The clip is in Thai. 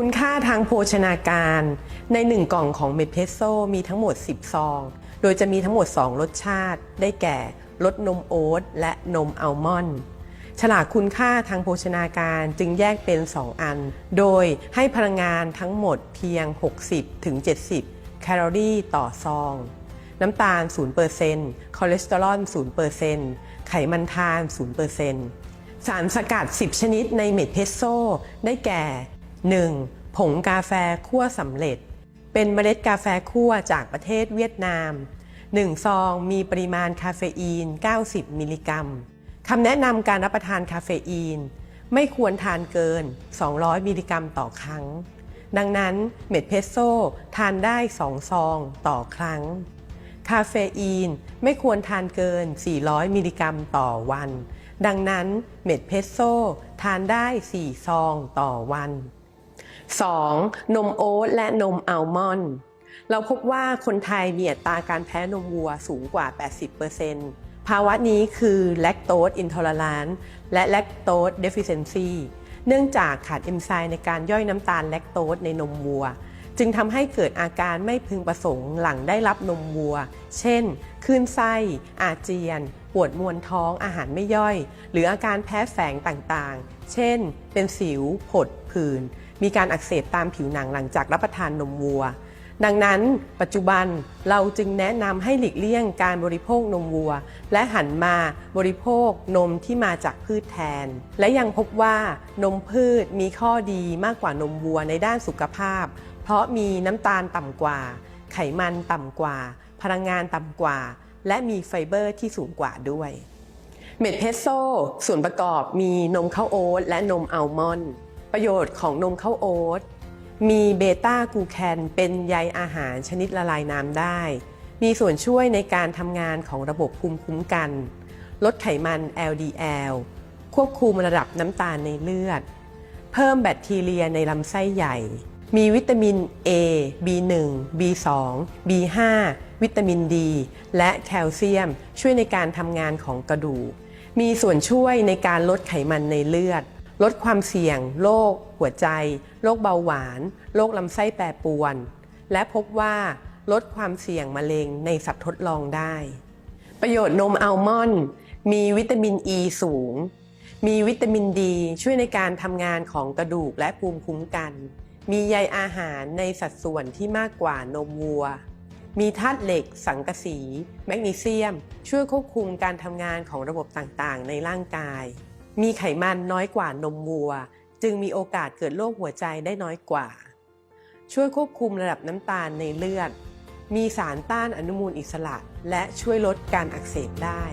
คุณค่าทางโภชนาการ ใน 1 กล่องของเมดเพสโซมีทั้งหมด 10 ซอง โดยจะมีทั้งหมด 2 รสชาติ ได้แก่รสนมโอ๊ตและนมอัลมอนด์ฉลากคุณค่าทางโภชนาการจึงแยกเป็น 2 อัน โดยให้พลังงานทั้งหมดเพียง 60-70 แคลอรี่ต่อซอง น้ำตาล 0%คอเลสเตอรอล 0%ไขมันทาน 0%สารสกัด 10 ชนิดในเม็ดเพสโซ ได้แก่ 1. ผงกาแฟคั่วสำเร็จ เป็นเมล็ดกาแฟคั่วจากประเทศเวียดนาม 1 ซองมีปริมาณคาเฟอีน 90 มิลลิกรัมคำแนะนำการรับประทานคาเฟอีน ไม่ควรทานเกิน 200 มิลลิกรัมต่อครั้ง ดังนั้นเม็ดเพสโซทานได้ 2 ซองต่อครั้ง คาเฟอีนไม่ควรทานเกิน 400 มิลลิกรัมต่อวัน ดังนั้นเม็ดเพสโซทานได้ 4 ซองต่อวัน 2. นมโอ๊ตและนมอัลมอนด์เราพบว่าคนไทยมีอัตราการแพ้นมวัวสูงกว่า 80%ภาวะนี้คือแลคโตสอินทอร์ a n นและแลคโตสเดฟิเ e นซีเนื่องจากขาดเอนไซม์ในการย่อยน้ำตาลแลคโตสในนมวัว จึงทำให้เกิดอาการไม่พึงประสงค์หลังได้รับนมวัว เช่นคลื่นไส้ อาเจียน ปวดมวนท้องอาหารไม่ย่อย หรืออาการแพ้แฝงต่างๆ เช่น เป็นสิว ผดผื่น มีการอักเสบตามผิวหนังหลังจากรับประทานนมวัว ดังนั้น ปัจจุบันเราจึงแนะนำให้หลีกเลี่ยงการบริโภคนมวัว และหันมาบริโภคนมที่มาจากพืชแทน และยังพบว่านมพืชมีข้อดีมากกว่านมวัวในด้านสุขภาพ เพราะมีน้ำตาลต่ำกว่า ไขมันต่ำกว่า พลังงานต่ำกว่า และมีไฟเบอร์ที่สูงกว่าด้วยเม็ดเพสโซส่วนประกอบมีนมข้าวโอ๊ตและนมอัลมอนด์ ประโยชน์ของนมข้าวโอ๊ตมีเบต้ากูแคนเป็นใยอาหารชนิดละลายน้ำได้ มีส่วนช่วยในการทำงานของระบบภูมิคุ้มกัน ลดไขมัน LDL ควบคุมระดับน้ำตาลในเลือด เพิ่มแบคทีเรียในลำไส้ใหญ่ มีวิตามิน A B1 B2 B5 วิตามินดี และแคลเซียมช่วยในการทำงานของกระดูก มีส่วนช่วยในการลดไขมันในเลือด ลดความเสี่ยงโรคหัวใจโรคเบาหวานโรคลำไส้แปรปรวน และพบว่าลดความเสี่ยงมะเร็งในสัตว์ทดลองได้ ประโยชน์นมอัลมอนด์มีวิตามินอ e ีสูง มีวิตามินดีช่วยในการทำงานของกระดูกและภูมิคุ้มกัน มีใยอาหารในสัดส่วนที่มากกว่านมวัว มีธาตุเหล็ก สังกะสี แมกนีเซียม ช่วยควบคุมการทำงานของระบบต่างๆ ในร่างกาย มีไขมันน้อยกว่านมวัว จึงมีโอกาสเกิดโรคหัวใจได้น้อยกว่า ช่วยควบคุมระดับน้ำตาลในเลือด มีสารต้านอนุมูลอิสระ และช่วยลดการอักเสบได้